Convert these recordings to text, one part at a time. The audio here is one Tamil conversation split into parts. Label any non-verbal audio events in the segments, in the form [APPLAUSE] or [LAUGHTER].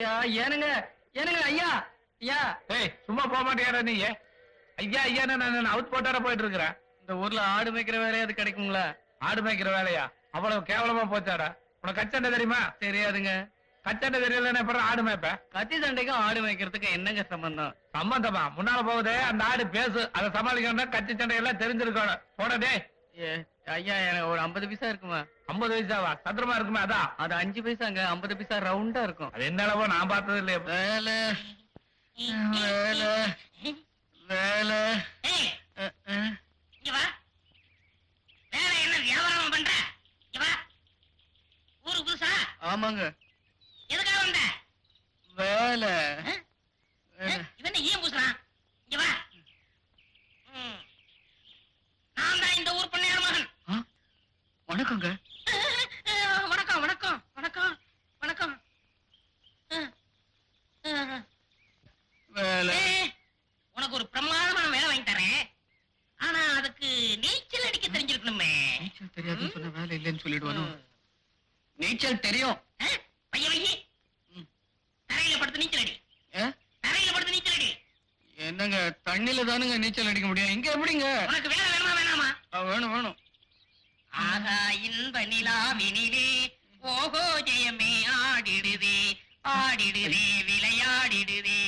ஐயா, ஏனுங்க ஏனுங்க ஐயா ஐயா. ஏய் சும்மா போக மாட்டேங்கிற நீ. ஐயா ஐயா நான் அவுட் போட்டாட போயிட்டு இருக்கிறேன் இந்த ஊர்ல ஆடு மேய்க்கிற வேலையாவது கிடைக்குங்களா ஆடு மேய்க்கிற வேலையா? அவ்வளவு கேவலமா போச்சாடா? உனக்கு கச்சண்டை தெரியுமா? தெரியாதுங்க. கச்சண்டை தெரியலன்னு அப்புறம் ஆடு மேய்ப்ப? கத்தி சண்டைக்கும் ஆடு மேய்க்கிறதுக்கு என்னங்க சம்பந்தம்? சம்பந்தமா? முன்னால போகுது அந்த ஆடு பேசு. அதை சமாளிக்கணும்னா கச்சி சண்டை எல்லாம் தெரிஞ்சிருக்கணும் ஏ, ஐயா எனக்கு ஒரு ஐம்பது பைசா இருக்குமா? ஐம்பது வயசாவா சதுரமா இருக்குமே அதான் அது அஞ்சு பைசாங்க ஐம்பது பைசா ரவுண்டா இருக்கும். அது என்ன அளவோ நான் பார்த்தது இல்லையே. வேலை. வேலை. வேலை. ஆமாங்க. எதுக்காக வந்த? வேலை. இவன் ஈயம் பூசுறான்? இங்க வா. நான் தான் இந்த ஊர் ஆ, வணக்கங்க. வணக்கம் வணக்கம் வணக்கம் வணக்கம். உனக்கு ஒரு பிரமாதமான வேலை வாங்கி தரேன். ஆனா அதுக்கு நீச்சல் அடிக்க தெரிஞ்சிருக்கணுமே. நீச்சல் தெரியாதுன்னு சொன்ன வேலை இல்லைன்னு சொல்லிடுவானோ. நீச்சல் தெரியும். அஹ், பைய வையி ம். தரையில படுத்து நீச்சல் அடி? தரையில படுத்து நீச்சல் அடி. என்னங்க தண்ணில தானுங்க நீச்சல் அடிக்க முடியும். இங்க எப்படிங்க? உனக்கு வேலை வேணுமா வேணாமா? ஆ, வேணும் வேணும். ஆகா இன்ப நிலாவினிலே ஓஹோ ஜெயமே ஆடிடுதே ஆடிடுதே விளையாடிடுதே.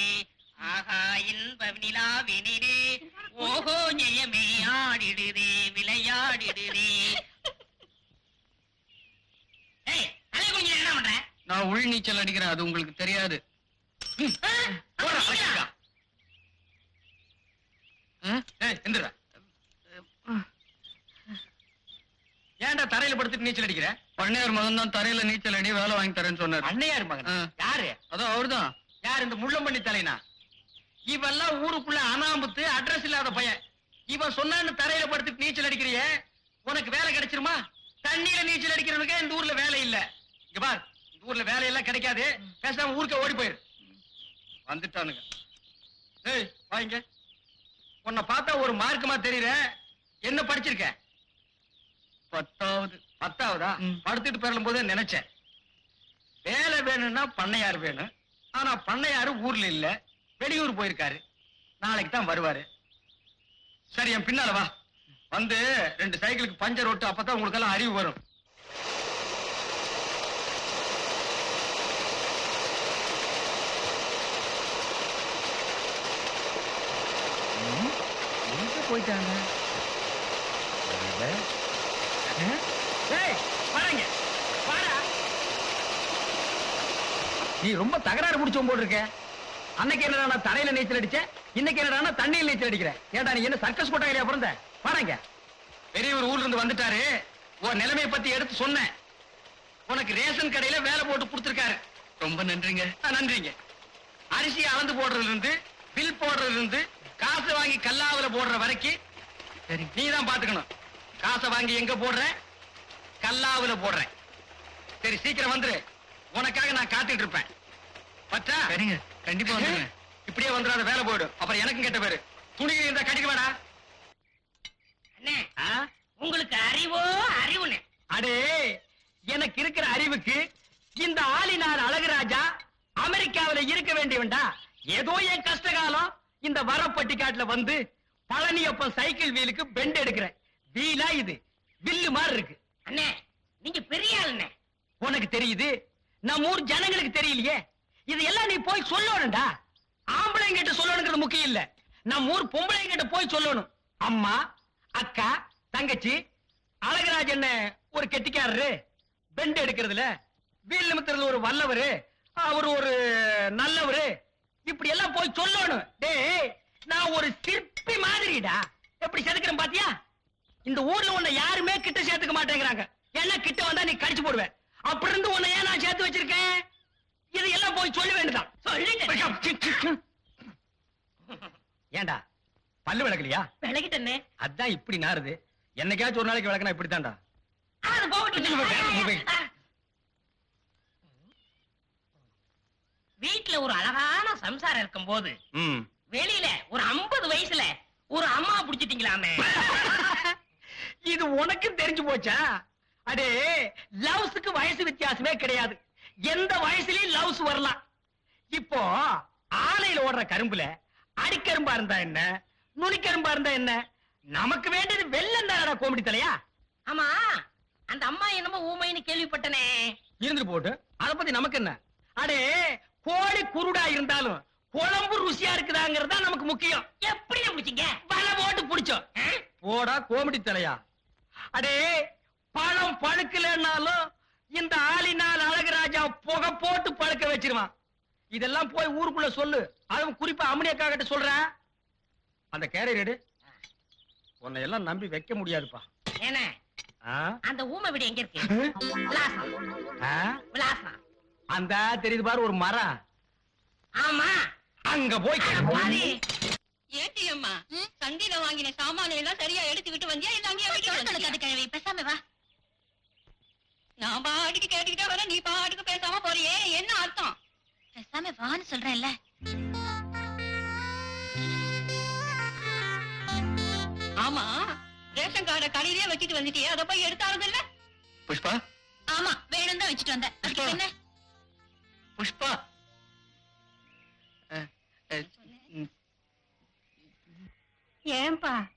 ஆகா இன்ப நிலாவினிலே ஓஹோ ஜெயமே ஆடிடுதே விளையாடிடுதே. நான் உள் நீச்சல் அடிக்கிறேன் அது உங்களுக்கு தெரியாது. தரையில படுத்துட்டு நீச்சல் அடிக்கிற? பண்ணையார் மகன் தான் தரையில நீச்சல் அடி வேலை வாங்கி தரேன்னு சொன்னாரு. அண்ணையார் மகன். யாரு? அதான் அவர்தான். யார் இந்த முள்ளம்பண்ணி தலைனா? இவெல்லாம் ஊருக்குள்ள அனாமுத்து அட்ரஸ் இல்லாத பையன். இவன் சொன்னான்னு தரையில படுத்துட்டு நீச்சல் அடிக்கிறியே? உனக்கு வேலை கிடைச்சிருமா? தண்ணியில நீச்சல் அடிக்கிறவனுக்கு இந்த ஊர்ல வேலை இல்ல. இங்க பார் இந்த ஊர்ல வேலையெல்லாம் கிடைக்காது. பேசாம ஊருக்கே ஓடி போயிரு. வந்துட்டானுங்க. ஏய் வாங்க. உன்னை பார்த்தா ஒரு மார்க்கமா தெரியற. என்ன படிச்சிருக்க? பத்தாவது பத்தாவதா. படுத்துட்டு பெறலும் போதே நினைச்சேன். வேலை வேணும்னா பண்ணையார் வேணும். ஆனா பண்ணையாரு ஊர்ல இல்ல. வெளியூர் போயிருக்காரு. நாளைக்கு தான் வருவாரு. சரி என் பின்னால வா. வந்து ரெண்டு சைக்கிளுக்கு பஞ்சர் ஓட்டு அப்பதான் உங்களுக்கு எல்லாம் அறிவு வரும். போயிட்டாங்க? நீ ரொம்ப தகராறு முடிச்சோம் போட்டு இருக்க அன்னைக்கு என்னடா நான் தரையில நீச்சல் அடிச்சேன்? இன்னைக்கு என்னடா நான் தண்ணியில் நீச்சல் அடிக்கிறேன்? ஏன்டா நீ என்ன சர்க்கஸ் கொட்டாங்கலையா பிறந்த? வாடங்க பெரியவர் ஊர்ல இருந்து வந்துட்டாரு. உன் நிலைமைய பத்தி எடுத்து சொன்னேன். உனக்கு ரேஷன் கடையில வேலை போட்டு கொடுத்துருக்காரு. ரொம்ப நன்றிங்க. ஆ, நன்றிங்க. அரிசி அளந்து போடுறதுல இருந்து பில் போடுறதுல இருந்து காசு வாங்கி கல்லாவில போடுற வரைக்கும் சரி நீ தான் பாத்துக்கணும். காசை வாங்கி எங்க போடுற? கல்லாவுல போடுறேன் சரி சீக்கிரம் வந்துரு. உனக்காக நான் காத்துட்டு இருப்பேன். பச்சா சரிங்க. கண்டிப்பா வந்துருங்க. இப்படியே வந்துடாத வேலை போயிடும். அப்புறம் எனக்கும் கெட்ட பேரு. துணி இருந்தா கடிக்க வேடா. அண்ணே உங்களுக்கு அறிவோ அறிவுண்ணே. அடே எனக்கு இருக்கிற அறிவுக்கு இந்த ஆளினார் அழகுராஜா அமெரிக்காவில இருக்க வேண்டியவன்டா. ஏதோ என் கஷ்ட காலம் இந்த வரப்பட்டிக்காட்டுல வந்து பழனியப்பன் சைக்கிள் வீலுக்கு பெண்ட் எடுக்கிறேன். வீலா இது. வில்லு மாதிரி இருக்கு. அண்ணே நீங்க பெரிய ஆளுண்ணே. உனக்கு தெரியுது. நம்ம ஊர் ஜனங்களுக்கு தெரியலையே. இது எல்லாம் நீ போய் சொல்லணும்டா. ஆம்பளைங்க கிட்ட சொல்லணுங்கிறது முக்கியம் இல்ல. நம்ம ஊர் பொம்பளைங்க கிட்ட போய் சொல்லணும். அம்மா அக்கா தங்கச்சி அழகராஜ் என்ன ஒரு கெட்டிக்காரரு. பெண்ட் எடுக்கிறதுல வீல் நிமித்துறது ஒரு வல்லவரு. அவர் ஒரு நல்லவரு. இப்படி எல்லாம் போய் சொல்லணும். டேய் நான் ஒரு சிற்பி மாதிரிடா. எப்படி செதுக்கிறேன் பாத்தியா? இந்த ஊர்ல உன்னை யாருமே கிட்ட சேர்த்துக்க மாட்டேங்கிறாங்க. ஏன்னா கிட்ட வந்தா நீ கடிச்சு போடுவேன் அப்படி இருந்து உன்னை ஏன் நான் சேர்த்து வச்சிருக்கேன். இது எல்லாம் போய் சொல்ல வேண்டியதான் சொல்லிட்டேன் ஏண்டா? பல்லு விளக்கலையா? விலகிட்டண்ணே அதான் இப்படி நாறுது. என்னைக்காச்சும் ஒரு நாளைக்கு விளக்குனா இப்படித்தான்டா. வீட்டுல ஒரு அழகான சம்சாரம் இருக்கும் போது வெளியில ஒரு 50 வயசுல ஒரு அம்மா புடிச்சிட்டீங்களாமே. [LAUGHS] இது உனக்கு தெரிஞ்சு போச்சா? அடே லவ்ஸுக்கு வயசு வித்தியாசமே கிடையாது. எந்த வயசுலயும் லவ்ஸ் வரலாம். இப்போ ஆலையில ஓடுற கரும்புல அடிக்கரும்பா இருந்தா என்ன? நுனிக்கரும்பா இருந்தா என்ன? நமக்கு வேண்டியது வெள்ளம் தானடா கோமடி தலையா? ஆமா அந்த அம்மா என்னமோ ஊமைன்னு கேள்விப்பட்டனே. இருந்துட்டு போட்டு அத பத்தி நமக்கு என்ன? அடே கோழி குருடா இருந்தாலும் குழம்பு ருசியா இருக்குதாங்கிறது தான் நமக்கு முக்கியம். எப்படி முடிச்சீங்க? வலை போட்டு புடிச்சோம். போடா கோமடி தலையா. அடே பழம் பழுக்கலன்னாலும் இந்த ஆளினால் அழகுராஜா புகை போட்டு பழுக்க வச்சிருவான். இதெல்லாம் போய் ஊருக்குள்ள சொல்லு. அதுவும் குறிப்பா அம்மனியக்கா கிட்ட சொல்றேன் அந்த கேரியர் எடு. உன்னை எல்லாம் நம்பி வைக்க முடியாதுப்பா. ஏனே ஆ? அந்த ஊமை வீடு எங்க இருக்கு? விலாசம். அந்த தெரியுது பாரு ஒரு மரம். ஆமா. அங்க போய் கேளு. பாரு. ஏட்டி அம்மா சந்தையில வாங்கின சாமான எல்லாம் சரியா எடுத்துக்கிட்டு வந்தியா? இல்ல அங்கேயே வந்தியா? கிழவி பேசாம வா. நான் பாட்டுக்கு கேட்டுக்கிட்டே வரேன். நீ பாட்டுக்கு பேசாம போறியே. என்ன அர்த்தம்? பேசாம வான்னு சொல்றேன்ல. ஆமா. ரேஷன் கார்டை கடையிலே வச்சுட்டு வந்துட்டியே. அதை போய் எடுத்தாலும் இல்ல? புஷ்பா? ஆமா வேணும் தான் வச்சுட்டு வந்தேன். என்ன புஷ்பா? ஏன்பா?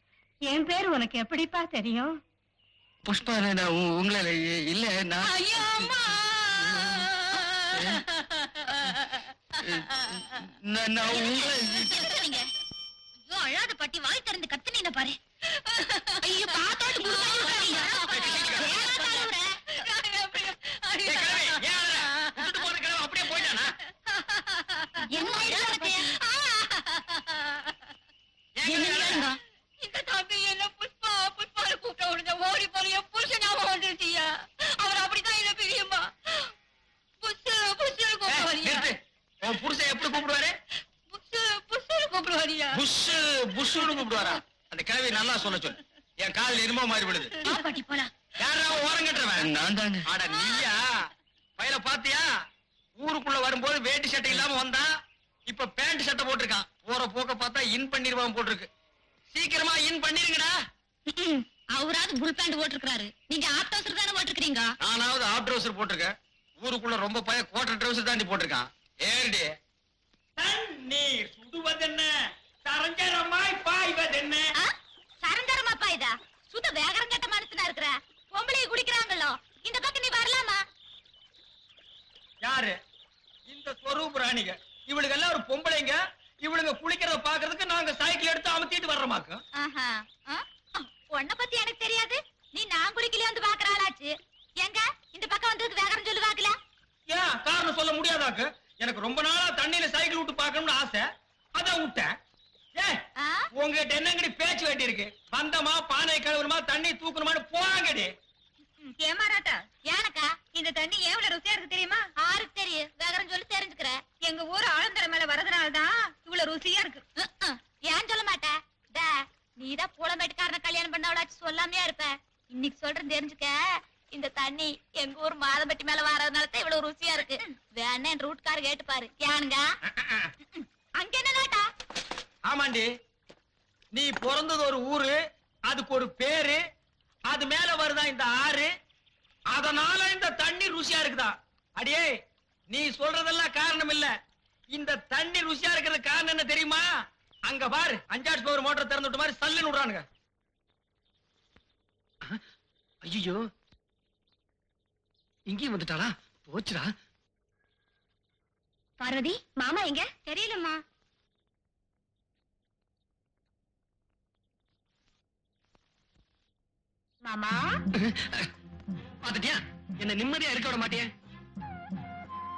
என் பேர் உனக்கு எப்படிப்பா தெரியும்? புஷ்பா நான் உங்களை இல்ல நான் அழாத பாட்டி வாய் திறந்து கத்துனீங்க பாரு. ஐயோ ஏய், கிழவி, ஏன் அழற? விட்டுட்டு போற கிழவி அப்படியே போயிட்டானா? ஏன் கிழவி அழற? இந்த தம்பி என்ன புஷ்பா புஷ்பான்னு கூப்பிட்ட உடனே ஓடி போற என் புருஷன் ஞாபகம் வந்துருச்சியா அவர் அப்படிதான் என்ன பிரியுமா புஷு புஷு ஏய், கூப்பிடுவாரியா நிறுத்து. உன் புருஷன் எப்படி கூப்பிடுவாரு புஷு புஷு கூப்பிடுவாரியா புஷ் புஷ்னு கூப்பிடுவாரா? அந்த கிழவி நல்லா சொல்ல சொல்லு. என் கால் இருமோ மாறி விடுது பாட்டி போலாம். யாரா ஓரம் கட்டுறவன்? நான் தாங்க. அட நீயா? பையல பாத்தியா? ஊருக்குள்ள வரும்போது வேட்டி சட்டை இல்லாம வந்தான் இப்ப பேண்ட் சட்டை போட்டிருக்கான். போற போக்க பார்த்தா இன் பண்ணிருவான் போட்டிருக்கு. சீக்கிரமா இன் பண்ணிருங்கடா. அவராவது புல் பேண்ட் போட்டிருக்காரு நீங்க ஆப் டவுசர் தானே போட்டிருக்கீங்க நானாவது ஆப் ட்ரௌசர் போட்டிருக்கேன். ஊருக்குள்ள ரொம்ப பையன் கோட்டை ட்ரௌசர் தாண்டி போட்டிருக்கான். ஏடி தண்ணீர் சுடுவதென்ன? சரஞ்சரமாய் பாய்வதென்ன சரஞ்சரமாப்பா இதா சுத்த வேகரங்கட்ட மனுஷனா இருக்கிற பொம்பளை குடிக்கிறாங்களோ இந்த பக்கம் நீ வரலாமா யாரு இந்த ஸ்வரூப் ராணிக இவளுக்கு எல்லாம் ஒரு பொம்பளைங்க இவளுங்க குளிக்கிறத பாக்குறதுக்கு நாங்க சைக்கிள் எடுத்து அமுத்திட்டு வர்றோமாக்கு ஆஹா ஆ? உன்னை பத்தி எனக்கு தெரியாது நீ நான் குளிக்கல வந்து பாக்குறாளாச்சு எங்க இந்த பக்கம் வந்ததுக்கு வேகரம் சொல்லு பாக்கல ஏன் காரணம் சொல்ல முடியாதாக்கு எனக்கு ரொம்ப நாளா தண்ணியில சைக்கிள் விட்டு பார்க்கணும்னு ஆசை அதான் விட்டேன் ஏன் ஆ? உங்ககிட்ட என்னங்கடி பேச்சு வேண்டி இருக்கு? வந்தமா பானை கழுவுணுமா தண்ணி தூக்கணுமான்னு போறாங்கடி. ஏமாறாட்டா? ஏனக்கா இந்த தண்ணி எவ்வளவு ருசியா இருக்கு தெரியுமா? ஆருக்கு தெரியும். வேகரம் சொல்லி தெரிஞ்சுக்கிற. எங்க ஊர் ஆழந்தர மேல வரதுனால தான் இவ்வளவு ருசியா இருக்கு. ஏன் சொல்ல மாட்ட? டே நீதான் புலம்பேட்டுக்காரன கல்யாணம் பண்ணவளாச்சு சொல்லாமையா இருப்ப. இன்னைக்கு சொல்றேன் தெரிஞ்சுக்க. இந்த தண்ணி எங்க ஊர் மாதம்பட்டி மேல வர்றதுனால தான் இவ்வளவு ருசியா இருக்கு. வேணா என் ரூட்கார கேட்டு பாரு. ஏனுங்க அங்க என்ன நாட்டா ஆமாண்டி. நீ பிறந்தது ஒரு ஊரு அதுக்கு ஒரு பேரு அது மேல வருதா இந்த ஆறு? அதனால இந்த தண்ணி ருசியா இருக்குதா? அடியே நீ சொல்றதெல்லாம் காரணம் இல்ல. இந்த தண்ணி ருசியா இருக்கிறது காரணம் என்ன தெரியுமா? அங்க பாரு அஞ்சாட்சி பவர் மோட்டர் திறந்து விட்ட மாதிரி சல்லுன்னு விடுறானுங்க. ஐயோ இங்கேயும் வந்துட்டாளா? போச்சுடா. பார்வதி மாமா எங்க? தெரியலம்மா. மாமா? பாத்துட்டியா என்ன நிம்மதியா இருக்க விட மாட்டியே?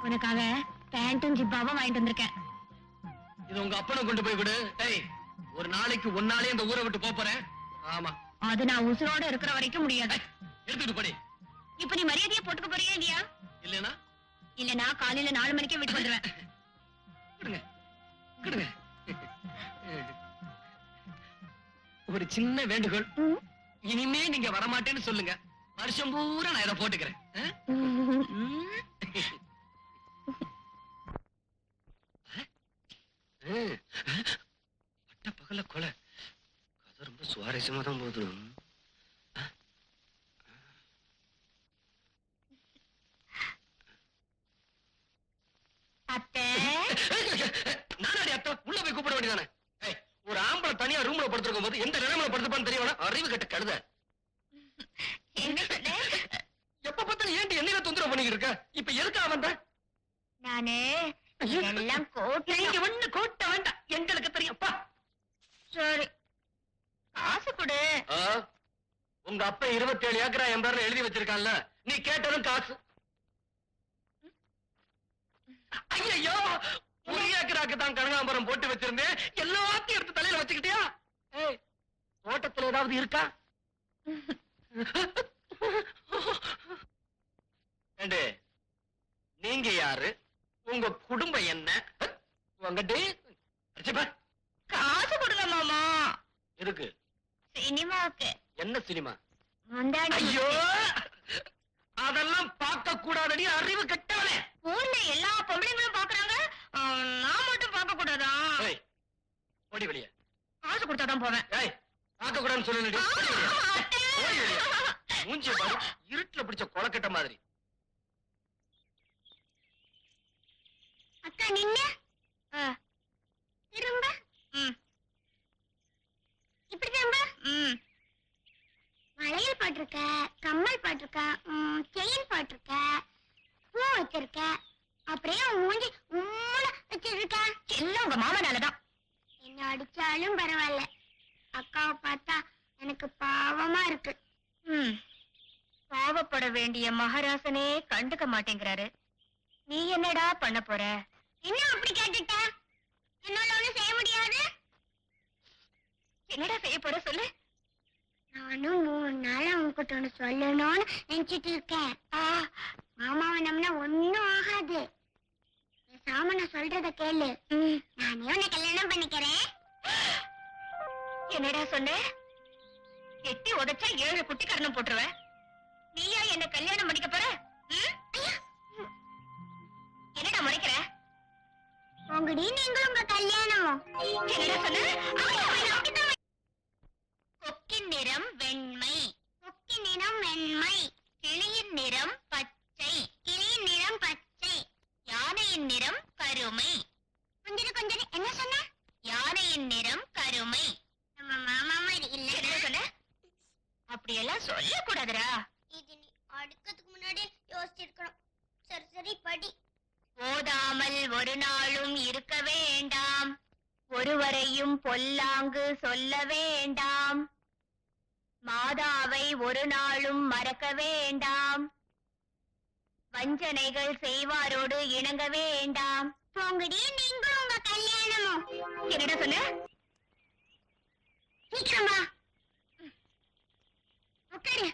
உனக்காக பேண்ட்டும் ஜிப்பாவும் வாங்கிட்டு வந்திருக்கேன். இது உங்க அப்பனை கொண்டு போய் விடு. டேய் ஒரு நாளைக்கு ஒன்னாலே இந்த ஊரை விட்டு போறேன். ஆமா. அது நான் உசுரோட இருக்கிற வரைக்கும் முடியாது. எடுத்துட்டு போடி. இப்ப நீ மரியாதையா போட்டுக்க போறியா இல்லையா? இல்லைன்னா? இல்ல நான் காலையில நாலு மணிக்கே வீட்டுக்கு வந்துருவேன். கொடுங்க கொடுங்க ஒரு சின்ன வேண்டுகோள். இனிமே நீங்க வரமாட்டேன்னு சொல்லுங்க. வருஷம் பூரா நான் இதை போட்டுக்கிறேன். பட்ட பகல கொலை. கதை ரொம்ப சுவாரஸ்யமா தான் போகுது அத்தை வேண்டியதானே ஏய், ஒரு ஆம்பளை தனியா ரூம்ல படுத்திருக்கும் போது எந்த நிலைமையில படுத்துப்பான்னு தெரியல அறிவு கட்ட கழுத. எப்ப பார்த்தாலும் ஏன்டி என்னைய தொந்தரவு பண்ணிக்கிட்டு இருக்க? இப்ப எதுக்கு வந்த? நானு இதெல்லாம் கோட்டை நீங்க ஒண்ணு கூட்ட வேண்டாம். எங்களுக்கு தெரியும்ப்பா சரி காசு கொடு? உங்க அப்பா இருபத்தேழு ஏக்கரா என் பேர்ல எழுதி வச்சிருக்கான்ல. நீ கேட்டதும் காசு. ஐயோ ஒரு ஏக்கராக்கு தான் கனகாம்பரம் போட்டு வச்சிருந்தேன். எல்லாத்தையும் எடுத்து தலையில வச்சுக்கிட்டியா? ஏய் தோட்டத்துல ஏதாவது இருக்கா? நீங்க யாரு? உங்க குடும்பம் என்ன? காசு கொடுங்க மாமா. இருக்கு சினிமாவுக்கு. என்ன சினிமா? ஐயோ! அதெல்லாம் பார்க்க கூடாதடி அறிவு கெட்டவனே. ஊர்ல எல்லா பொம்பளைங்களும் பாக்குறாங்க நான் மட்டும் பார்க்க கூடாதா? ஓடி வெளியே. காசு கொடுத்தாதான் போவேன். ஏய் பார்க்க கூடாதுன்னு சொல்லி ஓடி வெளியே மூஞ்சி பாரு. இருட்டுல பிடிச்ச கொலக்கட்ட மாதிரி. அக்கா நின்னு திரும்ப. இப்படி திரும்ப. வளையல் போட்டிருக்க கம்மல் போட்டிருக்க செயின் போட்டிருக்க பூ வச்சிருக்க அப்படியே மூஞ்சி உம்முல வச்சிருக்க. எல்லாம் உங்க மாமனாலதான் என்ன அடிச்சாலும் பரவாயில்ல. அக்காவை பார்த்தா எனக்கு பாவமா இருக்கு. பாவப்பட வேண்டிய மகாராசனே கண்டுக்க மாட்டேங்கிறாரு. நீ என்னடா பண்ண போற? என்ன அப்படி கேட்டுட்ட? என்னால ஒண்ணும் செய்ய முடியாது. என்னடா செய்ய போற சொல்லு. நானும் மூணு நாள் உங்ககிட்ட ஒண்ணு சொல்லணும்னு நினைச்சிட்டு இருக்கேன். மாமாவை நம்பினா ஒண்ணும் ஆகாது. பேசாம நான் சொல்றத கேளு. நானே உன்னை கல்யாணம் பண்ணிக்கிறேன். என்னடா சொன்ன? எட்டி உதைச்சா ஏழு குட்டி கரணம் போட்டுருவேன் நீயா என்ன கல்யாணம் பண்ணிக்க போற? என்னடா முறைக்கிற? நீங்களும் உங்க கல்யாணம். என்னடா சொன்ன? கொக்கின் நிறம் வெண்மை. கொக்கின் நிறம் வெண்மை. கிளியின் நிறம் பச்சை. கிளியின் நிறம் பச்சை. யானையின் நிறம் கருமை. கொஞ்சம் கொஞ்சம் என்ன சொன்ன? யானையின் நிறம் கருமை. இல்ல என்ன சொன்ன? அப்படியெல்லாம் சொல்லக்கூடாதுடா. இது நீ அடுக்கிறதுக்கு முன்னாடி யோசிச்சிருக்கணும். சரி சரி படி. போதாமல் ஒரு நாளும் இருக்க வேண்டாம். ஒருவரையும் பொல்லாங்கு சொல்ல வேண்டாம். மாதாவை ஒரு நாளும் மறக்க வேண்டாம். வஞ்சனைகள் செய்வாரோடு இணங்க வேண்டாம். போங்கடி நீங்களும் உங்க கல்யாணமும். என்னடா சொன்ன? சீக்கிரமா. உட்காரு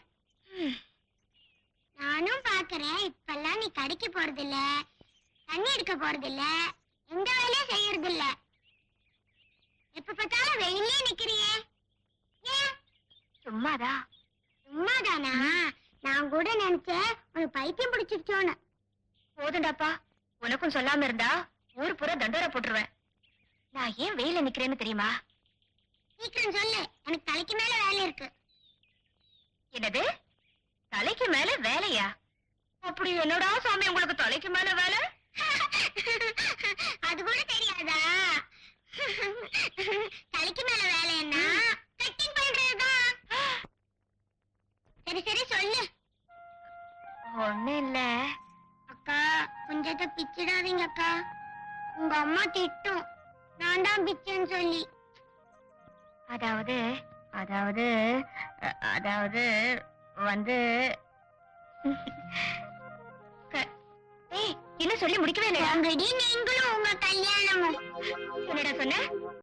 நானும் பாக்குறேன். இப்பெல்லாம் நீ கடைக்கு போறதில்ல. தண்ணி எடுக்க போறதில்ல. எந்த வேலையும் செய்யறதில்ல. எப்ப பார்த்தாலும் வெயிலே நிக்கிறியே. ஏன்? சும்மாதா? சும்மாதானா? நான் கூட நினைச்சேன் உனக்கு பைத்தியம் பிடிச்சிருச்சோன்னு. போதுண்டாப்பா. உனக்கும் சொல்லாம இருந்தா ஊர் பூரா தண்டோரை போட்டுருவேன். நான் ஏன் வெயில நிக்கிறேன்னு தெரியுமா? சீக்கிரம் சொல்லு. எனக்கு தலைக்கு மேல வேலை இருக்கு. என்னது? தலைக்கு மேல வேலையா? அப்படி என்னடா சாமி உங்களுக்கு தலைக்கு மேல வேலை? [LAUGHS] அது கூட தெரியாதா? [LAUGHS] தலைக்கு மேல வேலை என்ன? கட்டிங் பண்றதுதான் சரி சரி சொல்லு. ஒண்ணு இல்ல அக்கா கொஞ்சத்தை பிச்சிடாதீங்க அக்கா. உங்க அம்மா திட்டும். நான் தான் பிச்சேன்னு சொல்லி. அதாவது அதாவது அதாவது வந்து என்ன சொல்லி முடிக்கவே இல்லையா? நீங்களும் உங்க கல்யாணமும். என்னடா சொன்ன?